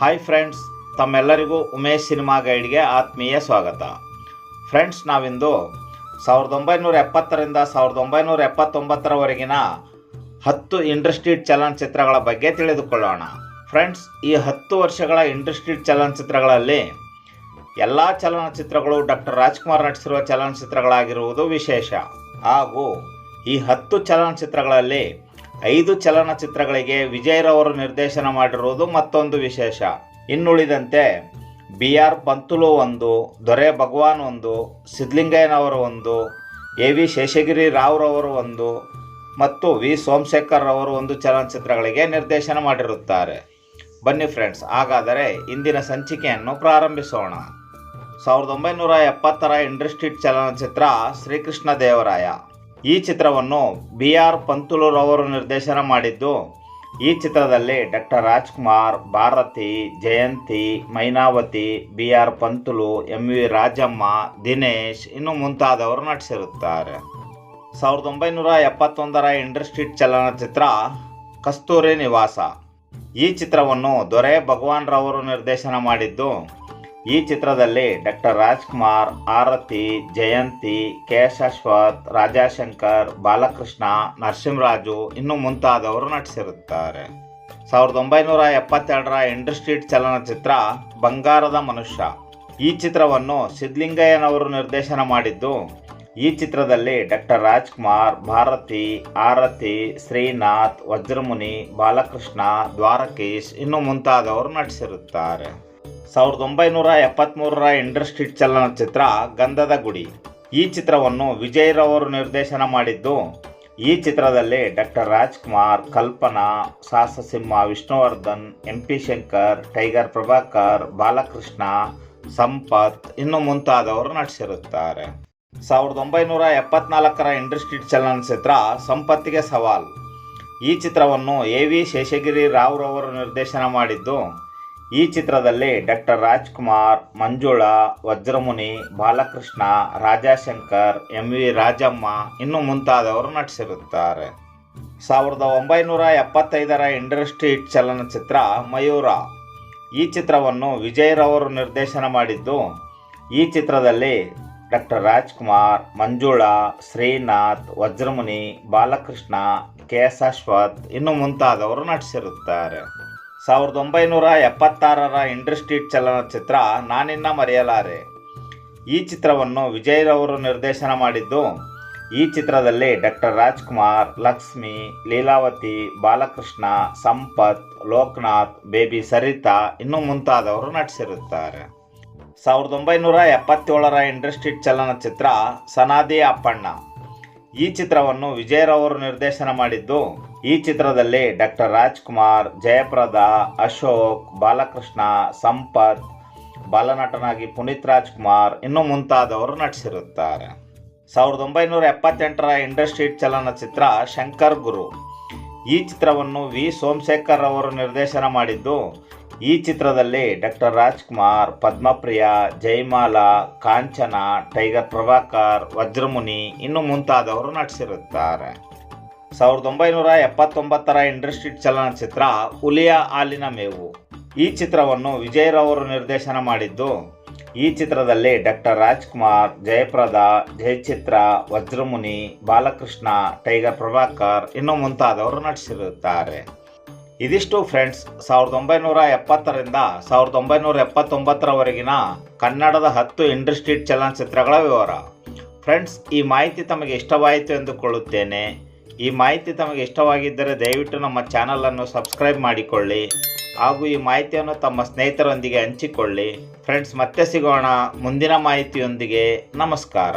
Hi friends ತಮ್ಮೆಲ್ಲರಿಗೂ Umesh cinema ಗೈಡ್ಗೆ ಆತ್ಮೀಯ ಸ್ವಾಗತ. ಫ್ರೆಂಡ್ಸ್ ನಾವಿಂದು ಸಾವಿರದ ಒಂಬೈನೂರ ಎಪ್ಪತ್ತರಿಂದ ಸಾವಿರದ ಒಂಬೈನೂರ ಎಪ್ಪತ್ತೊಂಬತ್ತರವರೆಗಿನ ಹತ್ತು ಇಂಡಸ್ಟ್ರೀಟ್ ಚಲನಚಿತ್ರಗಳ ಬಗ್ಗೆ ತಿಳಿದುಕೊಳ್ಳೋಣ. ಫ್ರೆಂಡ್ಸ್ ಈ ಹತ್ತು ವರ್ಷಗಳ ಇಂಡಸ್ಟ್ರೀಟ್ ಚಲನಚಿತ್ರಗಳಲ್ಲಿ ಎಲ್ಲ ಚಲನಚಿತ್ರಗಳು ಡಾಕ್ಟರ್ ರಾಜ್ಕುಮಾರ್ ನಟಿಸಿರುವ ಚಲನಚಿತ್ರಗಳಾಗಿರುವುದು ವಿಶೇಷ. ಹಾಗೂ ಈ ಹತ್ತು ಚಲನಚಿತ್ರಗಳಲ್ಲಿ ಐದು ಚಲನಚಿತ್ರಗಳಿಗೆ ವಿಜಯ್ರವರು ನಿರ್ದೇಶನ ಮಾಡಿರುವುದು ಮತ್ತೊಂದು ವಿಶೇಷ. ಇನ್ನುಳಿದಂತೆ ಬಿ ಆರ್ ಪಂತುಲು ಒಂದು, ದೊರೆ ಭಗವಾನ್ ಒಂದು ಸಿದ್ಲಿಂಗಯ್ಯನವರು ಒಂದು ಎ ವಿ ಶೇಷಗಿರಿ ರಾವ್ರವರು ಒಂದು ಮತ್ತು ವಿ. ಸೋಮಶೇಖರ್ ರವರು ಒಂದು ಚಲನಚಿತ್ರಗಳಿಗೆ ನಿರ್ದೇಶನ ಮಾಡಿರುತ್ತಾರೆ. ಬನ್ನಿ ಫ್ರೆಂಡ್ಸ್, ಹಾಗಾದರೆ ಇಂದಿನ ಸಂಚಿಕೆಯನ್ನು ಪ್ರಾರಂಭಿಸೋಣ. ಸಾವಿರದ ಒಂಬೈನೂರ ಎಪ್ಪತ್ತರ ಇಂಡಸ್ಟ್ರೀಟ್ ಚಲನಚಿತ್ರ ಶ್ರೀಕೃಷ್ಣ ದೇವರಾಯ. ಈ ಚಿತ್ರವನ್ನು ಬಿ ಆರ್ ಪಂತುಲುರವರು ನಿರ್ದೇಶನ ಮಾಡಿದ್ದು, ಈ ಚಿತ್ರದಲ್ಲಿ doctor Rajkumar, Bharathi, Jayanthi, Mynavathi B R Panthulu M V Rajamma, Dinesh ಇನ್ನು ಮುಂತಾದವರು ನಟಿಸಿರುತ್ತಾರೆ. ಸಾವಿರದ ಒಂಬೈನೂರ ಎಪ್ಪತ್ತೊಂದರ ಇಂಡಸ್ಟ್ರೀಟ್ ಚಲನಚಿತ್ರ ಕಸ್ತೂರಿ ನಿವಾಸ. ಈ ಚಿತ್ರವನ್ನು ದೊರೆ ಭಗವಾನ್ ರವರು ನಿರ್ದೇಶನ ಮಾಡಿದ್ದು ಈ ಚಿತ್ರದಲ್ಲಿ ಡಾಕ್ಟರ್ ರಾಜ್ಕುಮಾರ್, ಆರತಿ, ಜಯಂತಿ ಕೆ ಶಾಶ್ವತ್ ರಾಜಾಶಂಕರ್, ಬಾಲಕೃಷ್ಣ, ನರಸಿಂಹರಾಜು ಇನ್ನು ಮುಂತಾದವರು ನಟಿಸಿರುತ್ತಾರೆ. ಸಾವಿರದ ಒಂಬೈನೂರ ಎಪ್ಪತ್ತೆರಡರ ಇಂಡಸ್ಟ್ರೀಟ್ ಚಲನಚಿತ್ರ ಬಂಗಾರದ ಮನುಷ್ಯ. ಈ ಚಿತ್ರವನ್ನು ಸಿದ್ಲಿಂಗಯ್ಯನವರು ನಿರ್ದೇಶನ ಮಾಡಿದ್ದು, ಈ ಚಿತ್ರದಲ್ಲಿ ಡಾಕ್ಟರ್ ರಾಜ್ಕುಮಾರ್, ಭಾರತಿ, ಆರತಿ, ಶ್ರೀನಾಥ್, ವಜ್ರಮುನಿ, ಬಾಲಕೃಷ್ಣ, ದ್ವಾರಕೀಶ್ ಇನ್ನು ಮುಂತಾದವರು ನಟಿಸಿರುತ್ತಾರೆ. ಸಾವಿರದ ಒಂಬೈನೂರ ಎಪ್ಪತ್ತ್ಮೂರರ ಇಂಡಸ್ಟ್ರೀಟ್ ಚಲನಚಿತ್ರ ಗಂಧದ ಗುಡಿ. ಈ ಚಿತ್ರವನ್ನು ವಿಜಯ್ರವರು ನಿರ್ದೇಶನ ಮಾಡಿದ್ದು, ಈ ಚಿತ್ರದಲ್ಲಿ doctor Rajkumar, Kalpana Sahasasimha Vishnuvardhan M P Shankar, tiger Prabhakar, Balakrishna, Sampath ಇನ್ನು ಮುಂತಾದವರು ನಟಿಸಿರುತ್ತಾರೆ. ಸಾವಿರದ ಒಂಬೈನೂರ ಎಪ್ಪತ್ನಾಲ್ಕರ ಇಂಡಸ್ಟ್ರೀಟ್ ಚಲನಚಿತ್ರ ಸಂಪತ್ತಿಗೆ ಸವಾಲ್. ಈ ಚಿತ್ರವನ್ನು ಎ ವಿ ಶೇಷಗಿರಿ ರಾವ್ರವರು ನಿರ್ದೇಶನ ಮಾಡಿದ್ದು ಈ ಚಿತ್ರದಲ್ಲಿ doctor Rajkumar, Manjula, Vajramuni, Balakrishna, Rajashankar, M V Rajamma ಇನ್ನು ಮುಂತಾದವರು ನಟಿಸಿರುತ್ತಾರೆ. ಸಾವಿರದ ಒಂಬೈನೂರ ಎಪ್ಪತ್ತೈದರ ಇಂಡಸ್ಟ್ರೀಟ್ ಚಲನಚಿತ್ರ ಮಯೂರ. ಈ ಚಿತ್ರವನ್ನು ವಿಜಯ್ರವರು ನಿರ್ದೇಶನ ಮಾಡಿದ್ದು, ಈ ಚಿತ್ರದಲ್ಲಿ doctor Rajkumar, Manjula, Srinath, Vajramuni, Balakrishna, K S Ashwath ಇನ್ನು ಮುಂತಾದವರು ನಟಿಸಿರುತ್ತಾರೆ. ಸಾವಿರದ ಒಂಬೈನೂರ ಎಪ್ಪತ್ತಾರರ ಇಂಡಸ್ಟ್ರೀಟ್ ಚಲನಚಿತ್ರ ನಾನಿನ್ನ ಮರೆಯಲಾರೆ. ಈ ಚಿತ್ರವನ್ನು ವಿಜಯ್ರವರು ನಿರ್ದೇಶನ ಮಾಡಿದ್ದು, ಈ ಚಿತ್ರದಲ್ಲಿ ಡಾಕ್ಟರ್ ರಾಜ್ಕುಮಾರ್, ಲಕ್ಷ್ಮಿ, ಲೀಲಾವತಿ, ಬಾಲಕೃಷ್ಣ, ಸಂಪತ್, ಲೋಕನಾಥ್, ಬೇಬಿ ಸರಿತಾ ಇನ್ನೂ ಮುಂತಾದವರು ನಟಿಸಿರುತ್ತಾರೆ. ಸಾವಿರದ ಒಂಬೈನೂರ ಎಪ್ಪತ್ತೇಳರ ಇಂಡಸ್ಟ್ರೀಟ್ ಚಲನಚಿತ್ರ ಸನಾದಿ ಅಪ್ಪಣ್ಣ. ಈ ಚಿತ್ರವನ್ನು ವಿಜಯರವರು ನಿರ್ದೇಶನ ಮಾಡಿದ್ದು, ಈ ಚಿತ್ರದಲ್ಲಿ ಡಾಕ್ಟರ್ ರಾಜ್ಕುಮಾರ್, ಜಯಪ್ರದ, ಅಶೋಕ್, ಬಾಲಕೃಷ್ಣ, ಸಂಪತ್, ಬಾಲನಟನಾಗಿ ಪುನೀತ್ ರಾಜ್ಕುಮಾರ್ ಇನ್ನು ಮುಂತಾದವರು ನಟಿಸಿರುತ್ತಾರೆ. ಸಾವಿರದ ಒಂಬೈನೂರ ಎಪ್ಪತ್ತೆಂಟರ ಇಂಡಸ್ಟ್ರೀಟ್ ಚಲನಚಿತ್ರ ಶಂಕರ್ ಗುರು. ಈ ಚಿತ್ರವನ್ನು ವಿ. ಸೋಮಶೇಖರ್ ಅವರು ನಿರ್ದೇಶನ ಮಾಡಿದ್ದು ಈ ಚಿತ್ರದಲ್ಲಿ ಡಾಕ್ಟರ್ ರಾಜ್ಕುಮಾರ್, ಪದ್ಮಪ್ರಿಯ, ಜಯಮಾಲಾ, ಕಾಂಚನ, ಟೈಗರ್ ಪ್ರಭಾಕರ್, ವಜ್ರಮುನಿ ಇನ್ನು ಮುಂತಾದವರು ನಟಿಸಿರುತ್ತಾರೆ. ಸಾವಿರದ ಒಂಬೈನೂರ ಎಪ್ಪತ್ತೊಂಬತ್ತರ ಇಂಡಸ್ಟ್ರೀಟ್ ಚಲನಚಿತ್ರ ಹುಲಿಯ ಹಾಲಿನ ಮೇವು. ಈ ಚಿತ್ರವನ್ನು ವಿಜಯರವರು ನಿರ್ದೇಶನ ಮಾಡಿದ್ದು, ಈ ಚಿತ್ರದಲ್ಲಿ ಡಾಕ್ಟರ್ ರಾಜ್ಕುಮಾರ್, ಜಯಪ್ರದ, ಜಯಚಿತ್ರ, ವಜ್ರಮುನಿ, ಬಾಲಕೃಷ್ಣ, ಟೈಗರ್ ಪ್ರಭಾಕರ್ ಇನ್ನು ಮುಂತಾದವರು ನಟಿಸಿರುತ್ತಾರೆ. ಇದಿಷ್ಟು ಫ್ರೆಂಡ್ಸ್, ಸಾವಿರದ ಒಂಬೈನೂರ ಎಪ್ಪತ್ತರಿಂದ ಸಾವಿರದ ಒಂಬೈನೂರ ಎಪ್ಪತ್ತೊಂಬತ್ತರವರೆಗಿನ ಕನ್ನಡದ ಹತ್ತು ಇಂಡಸ್ಟ್ರೀಟ್ ಚಲನಚಿತ್ರಗಳ ವಿವರ. ಫ್ರೆಂಡ್ಸ್, ಈ ಮಾಹಿತಿ ತಮಗೆ ಇಷ್ಟವಾಯಿತು ಎಂದುಕೊಳ್ಳುತ್ತೇನೆ. ಈ ಮಾಹಿತಿ ತಮಗೆ ಇಷ್ಟವಾಗಿದ್ದರೆ ದಯವಿಟ್ಟು ನಮ್ಮ ಚಾನಲನ್ನು ಸಬ್ಸ್ಕ್ರೈಬ್ ಮಾಡಿಕೊಳ್ಳಿ. ಹಾಗೂ ಈ ಮಾಹಿತಿಯನ್ನು ತಮ್ಮ ಸ್ನೇಹಿತರೊಂದಿಗೆ ಹಂಚಿಕೊಳ್ಳಿ. ಫ್ರೆಂಡ್ಸ್, ಮತ್ತೆ ಸಿಗೋಣ ಮುಂದಿನ ಮಾಹಿತಿಯೊಂದಿಗೆ. ನಮಸ್ಕಾರ.